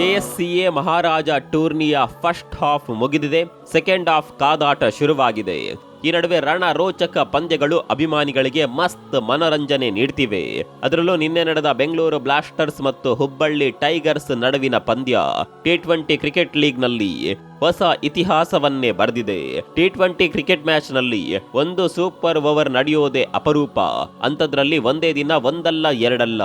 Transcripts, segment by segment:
KSCA Maharaja ಟೂರ್ನಿಯ first half ಮುಗಿದಿದೆ, second half ಕಾದಾಟ ಶುರುವಾಗಿದೆ. ಈ ನಡುವೆ ರಣ ರೋಚಕ ಪಂದ್ಯಗಳು ಅಭಿಮಾನಿಗಳಿಗೆ ಮಸ್ತ್ ಮನರಂಜನೆ ನೀಡ್ತಿವೆ. ಅದರಲ್ಲೂ ನಿನ್ನೆ ನಡೆದ ಬೆಂಗಳೂರು ಬ್ಲಾಸ್ಟರ್ಸ್ ಮತ್ತು ಹುಬ್ಬಳ್ಳಿ ಟೈಗರ್ಸ್ ನಡುವಿನ ಪಂದ್ಯ ಟಿ ಟ್ವೆಂಟಿ ಕ್ರಿಕೆಟ್ ಲೀಗ್ನಲ್ಲಿ ಹೊಸ ಇತಿಹಾಸವನ್ನೇ ಬರೆದಿದೆ. ಟಿ ಟ್ವೆಂಟಿ ಕ್ರಿಕೆಟ್ ಮ್ಯಾಚ್ನಲ್ಲಿ ಒಂದು ಸೂಪರ್ ಓವರ್ ನಡೆಯೋದೇ ಅಪರೂಪ. ಅಂತದ್ರಲ್ಲಿ ಒಂದೇ ದಿನ ಒಂದಲ್ಲ ಎರಡಲ್ಲ.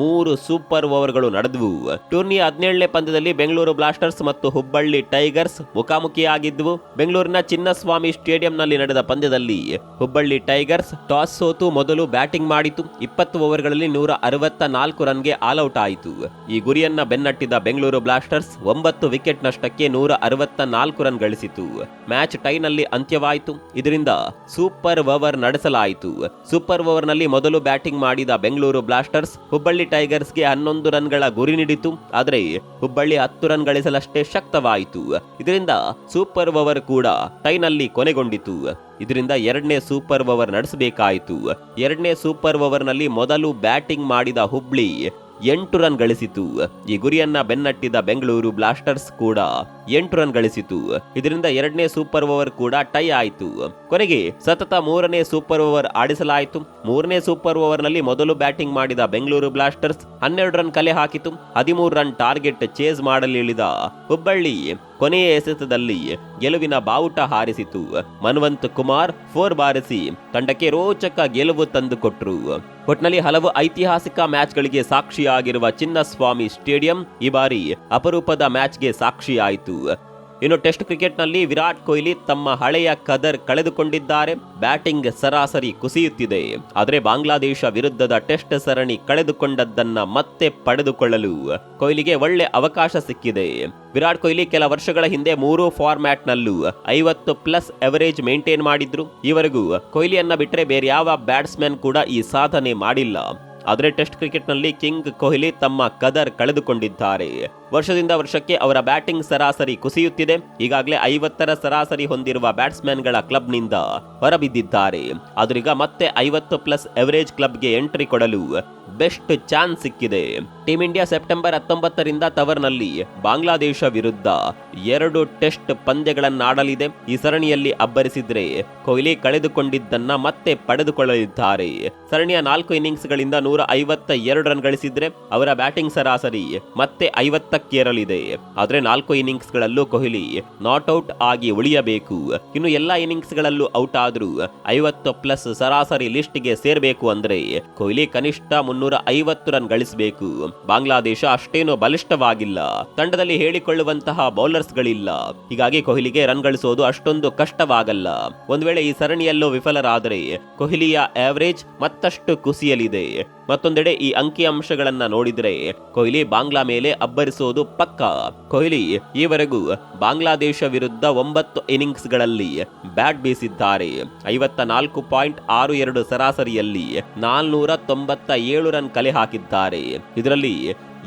ಮೂರು ಸೂಪರ್ ಓವರ್ಗಳು ನಡೆದವು. ಟೂರ್ನಿಯ ಹದಿನೇಳನೇ ಪಂದ್ಯದಲ್ಲಿ ಬೆಂಗಳೂರು ಬ್ಲಾಸ್ಟರ್ಸ್ ಮತ್ತು ಹುಬ್ಬಳ್ಳಿ ಟೈಗರ್ಸ್ ಮುಖಾಮುಖಿಯಾಗಿದ್ವು. ಬೆಂಗಳೂರಿನ ಚಿನ್ನಸ್ವಾಮಿ ಸ್ಟೇಡಿಯಂನಲ್ಲಿ ನಡೆದ ಪಂದ್ಯದಲ್ಲಿ ಹುಬ್ಬಳ್ಳಿ ಟೈಗರ್ಸ್ ಟಾಸ್ ಸೋತು ಮೊದಲು ಬ್ಯಾಟಿಂಗ್ ಮಾಡಿತು. ಇಪ್ಪತ್ತು ಓವರ್ಗಳಲ್ಲಿ ನೂರ ಅರವತ್ತ ನಾಲ್ಕು ರನ್ಗೆ ಆಲ್ಔಟ್ ಆಯಿತು. ಈ ಗುರಿಯನ್ನ ಬೆನ್ನಟ್ಟಿದ ಬೆಂಗಳೂರು ಬ್ಲಾಸ್ಟರ್ಸ್ ಒಂಬತ್ತು ವಿಕೆಟ್ ನಷ್ಟಕ್ಕೆ ನೂರ ಅರವತ್ತ ನಾಲ್ಕು ರನ್ ಗಳಿಸಿತು. ಮ್ಯಾಚ್ ಟೈನಲ್ಲಿ ಅಂತ್ಯವಾಯಿತು. ಇದರಿಂದ ಸೂಪರ್ ಓವರ್ ನಡೆಸಲಾಯಿತು. ಸೂಪರ್ ಓವರ್ನಲ್ಲಿ ಮೊದಲು ಬ್ಯಾಟಿಂಗ್ ಮಾಡಿದ ಬೆಂಗಳೂರು ಬ್ಲಾಸ್ಟರ್ಸ್ ಹುಬ್ಬಳ್ಳಿ ಟೈಗರ್ಸ್ಗೆ ಹನ್ನೊಂದು ರನ್ಗಳ ಗುರಿ ನೀಡಿತು. ಆದರೆ ಹುಬ್ಬಳ್ಳಿ ಹತ್ತು ರನ್ ಗಳಿಸಲಷ್ಟೇ ಶಕ್ತವಾಯಿತು. ಇದರಿಂದ ಸೂಪರ್ ಓವರ್ ಕೂಡ ಟೈನಲ್ಲಿ ಕೊನೆಗೊಂಡಿತು. ಇದರಿಂದ ಎರಡನೇ ಸೂಪರ್ ಓವರ್ ನಡೆಸಬೇಕಾಯಿತು. ಎರಡನೇ ಸೂಪರ್ ಓವರ್ನಲ್ಲಿ ಮೊದಲು ಬ್ಯಾಟಿಂಗ್ ಮಾಡಿದ ಹುಬ್ಳಿ ಎಂಟು ರನ್ ಗಳಿಸಿತು. ಈ ಗುರಿಯನ್ನ ಬೆನ್ನಟ್ಟಿದ ಬೆಂಗಳೂರು ಬ್ಲಾಸ್ಟರ್ಸ್ ಕೂಡ ಎಂಟು ರನ್ ಗಳಿಸಿತು. ಇದರಿಂದ ಎರಡನೇ ಸೂಪರ್ ಓವರ್ ಕೂಡ ಟೈ ಆಯಿತು. ಕೊನೆಗೆ ಸತತ ಮೂರನೇ ಸೂಪರ್ ಓವರ್ ಆಡಿಸಲಾಯಿತು. ಮೂರನೇ ಸೂಪರ್ ಓವರ್ನಲ್ಲಿ ಮೊದಲು ಬ್ಯಾಟಿಂಗ್ ಮಾಡಿದ ಬೆಂಗಳೂರು ಬ್ಲಾಸ್ಟರ್ಸ್ ಹನ್ನೆರಡು ರನ್ ಕಲೆ ಹಾಕಿತು. ಹದಿಮೂರು ರನ್ ಟಾರ್ಗೆಟ್ ಚೇಸ್ ಮಾಡಲಿಳಿದ ಹುಬ್ಬಳ್ಳಿ. ಕೊನೆಯ ಎಸೆತದಲ್ಲಿ ಗೆಲುವಿನ ಬಾವುಟ ಹಾರಿಸಿತು. ಮನ್ವಂತ್ ಕುಮಾರ್ ಫೋರ್ ಬಾರಿಸಿ ತಂಡಕ್ಕೆ ರೋಚಕ ಗೆಲುವು ತಂದುಕೊಟ್ರು. ಒಟ್ನಲ್ಲಿ ಹಲವು ಐತಿಹಾಸಿಕ ಮ್ಯಾಚ್ಗಳಿಗೆ ಸಾಕ್ಷಿಯಾಗಿರುವ ಚಿನ್ನಸ್ವಾಮಿ ಸ್ಟೇಡಿಯಂ ಈ ಬಾರಿ ಅಪರೂಪದ ಮ್ಯಾಚ್ಗೆ ಸಾಕ್ಷಿಯಾಯಿತು. ಇನ್ನು ಟೆಸ್ಟ್ ಕ್ರಿಕೆಟ್ನಲ್ಲಿ ವಿರಾಟ್ ಕೊಹ್ಲಿ ತಮ್ಮ ಹಳೆಯ ಕದರ್ ಕಳೆದುಕೊಂಡಿದ್ದಾರೆ. ಬ್ಯಾಟಿಂಗ್ ಸರಾಸರಿ ಕುಸಿಯುತ್ತಿದೆ. ಆದರೆ ಬಾಂಗ್ಲಾದೇಶ ವಿರುದ್ಧದ ಟೆಸ್ಟ್ ಸರಣಿ ಕಳೆದುಕೊಂಡದ್ದನ್ನ ಮತ್ತೆ ಪಡೆದುಕೊಳ್ಳಲು ಕೊಹ್ಲಿಗೆ ಒಳ್ಳೆ ಅವಕಾಶ ಸಿಕ್ಕಿದೆ. ವಿರಾಟ್ ಕೊಹ್ಲಿ ಕೆಲ ವರ್ಷಗಳ ಹಿಂದೆ ಮೂರು ಫಾರ್ಮ್ಯಾಟ್ನಲ್ಲೂ ಐವತ್ತು ಪ್ಲಸ್ ಎವರೇಜ್ ಮೇಂಟೈನ್ ಮಾಡಿದ್ರು. ಈವರೆಗೂ ಕೊಹ್ಲಿಯನ್ನ ಬಿಟ್ಟರೆ ಬೇರೆ ಯಾವ ಬ್ಯಾಟ್ಸ್ಮನ್ ಕೂಡ ಈ ಸಾಧನೆ ಮಾಡಿಲ್ಲ. ಆದರೆ ಟೆಸ್ಟ್ ಕ್ರಿಕೆಟ್ನಲ್ಲಿ ಕಿಂಗ್ ಕೊಹ್ಲಿ ತಮ್ಮ ಕದರ್ ಕಳೆದುಕೊಂಡಿದ್ದಾರೆ. ವರ್ಷದಿಂದ ವರ್ಷಕ್ಕೆ ಅವರ ಬ್ಯಾಟಿಂಗ್ ಸರಾಸರಿ ಕುಸಿಯುತ್ತಿದೆ. ಈಗಾಗಲೇ ಐವತ್ತರ ಸರಾಸರಿ ಹೊಂದಿರುವ ಬ್ಯಾಟ್ಸ್ಮನ್ಗಳ ಕ್ಲಬ್ನಿಂದ ಹೊರಬಿದ್ದಿದ್ದಾರೆ. ಆದರೀಗ ಮತ್ತೆ ಐವತ್ತು ಪ್ಲಸ್ ಎವರೇಜ್ ಕ್ಲಬ್ಗೆ ಎಂಟ್ರಿ ಕೊಡಲು ಬೆಸ್ಟ್ ಚಾನ್ಸ್ ಸಿಕ್ಕಿದೆ. ಟೀಂ ಇಂಡಿಯಾ ಸೆಪ್ಟೆಂಬರ್ ಹತ್ತೊಂಬತ್ತರಿಂದ ತವರ್ನಲ್ಲಿ ಬಾಂಗ್ಲಾದೇಶ ವಿರುದ್ಧ ಎರಡು ಟೆಸ್ಟ್ ಪಂದ್ಯಗಳನ್ನಾಡಲಿದೆ. ಈ ಸರಣಿಯಲ್ಲಿ ಅಬ್ಬರಿಸಿದ್ರೆ ಕೊಹ್ಲಿ ಕಳೆದುಕೊಂಡಿದ್ದನ್ನ ಮತ್ತೆ ಪಡೆದುಕೊಳ್ಳಲಿದ್ದಾರೆ. ಸರಣಿಯ ನಾಲ್ಕು ಇನ್ನಿಂಗ್ಸ್ಗಳಿಂದ ನೂರ ಐವತ್ತ ಎರಡು ರನ್ ಗಳಿಸಿದ್ರೆ ಅವರ ಬ್ಯಾಟಿಂಗ್ ಸರಾಸರಿ ಮತ್ತೆ ಐವತ್ತಕ್ಕೇರಲಿದೆ. ಆದ್ರೆ ನಾಲ್ಕು ಇನ್ನಿಂಗ್ಸ್ಗಳಲ್ಲೂ ಕೊಹ್ಲಿ ನಾಟ್ ಔಟ್ ಆಗಿ ಉಳಿಯಬೇಕು. ಇನ್ನು ಎಲ್ಲಾ ಇನ್ನಿಂಗ್ಸ್ಗಳಲ್ಲೂ ಔಟ್ ಆದ್ರೂ ಐವತ್ತು ಪ್ಲಸ್ ಸರಾಸರಿ ಲಿಸ್ಟ್ಗೆ ಸೇರ್ಬೇಕು ಅಂದ್ರೆ ಕೊಹ್ಲಿ ಕನಿಷ್ಠ ಐವತ್ತು ರನ್ ಗಳಿಸಬೇಕು. ಬಾಂಗ್ಲಾದೇಶ ಅಷ್ಟೇನೂ ಬಲಿಷ್ಠವಾಗಿಲ್ಲ. ತಂಡದಲ್ಲಿ ಹೇಳಿಕೊಳ್ಳುವಂತಹ ಬೌಲರ್ಸ್ ಗಳಿಲ್ಲ ಹೀಗಾಗಿ ಕೊಹ್ಲಿಗೆ ರನ್ ಗಳಿಸೋದು ಅಷ್ಟೊಂದು ಕಷ್ಟವಾಗಲ್ಲ. ಒಂದು ವೇಳೆ ಈ ಸರಣಿಯಲ್ಲೂ ವಿಫಲರಾದರೆ ಕೊಹ್ಲಿಯ ಆವರೇಜ್ ಮತ್ತಷ್ಟು ಕುಸಿಯಲಿದೆ. ಮತ್ತೊಂದೆಡೆ ಈ ಅಂಕಿ ಅಂಶಗಳನ್ನ ನೋಡಿದ್ರೆ ಕೊಹ್ಲಿ ಬಾಂಗ್ಲಾ ಮೇಲೆ ಅಬ್ಬರಿಸೋದು ಪಕ್ಕ. ಕೊಹ್ಲಿ ಈವರೆಗೂ ಬಾಂಗ್ಲಾದೇಶ ವಿರುದ್ಧ ಒಂಬತ್ತು ಇನ್ನಿಂಗ್ಸ್ಗಳಲ್ಲಿ ಬ್ಯಾಟ್ ಬೀಸಿದ್ದಾರೆ. ಐವತ್ತ ನಾಲ್ಕು ಪಾಯಿಂಟ್ ಆರು ಎರಡು ಸರಾಸರಿಯಲ್ಲಿ ನಾಲ್ನೂರ ತೊಂಬತ್ತ ಏಳು ರನ್ ಕಲೆ ಹಾಕಿದ್ದಾರೆ. ಇದರಲ್ಲಿ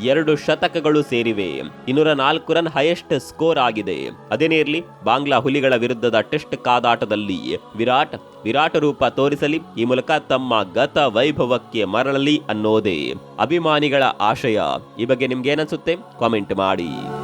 ಎರಡು ಶತಕಗಳು ಸೇರಿವೆ. ಇನ್ನೂರ ನಾಲ್ಕು ರನ್ ಹೈಯೆಸ್ಟ್ ಸ್ಕೋರ್ ಆಗಿದೆ. ಅದೇನೇ ಇರಲಿ, ಬಾಂಗ್ಲಾ ಹುಲಿಗಳ ವಿರುದ್ಧದ ಟೆಸ್ಟ್ ಕಾದಾಟದಲ್ಲಿ ವಿರಾಟ್ ವಿರಾಟ್ ರೂಪ ತೋರಿಸಲಿ, ಈ ಮೂಲಕ ತಮ್ಮ ಗತ ವೈಭವಕ್ಕೆ ಮರಳಲಿ ಅನ್ನೋದೇ ಅಭಿಮಾನಿಗಳ ಆಶಯ. ಈ ಬಗ್ಗೆ ನಿಮ್ಗೆ ಏನನ್ಸುತ್ತೆ ಕಾಮೆಂಟ್ ಮಾಡಿ.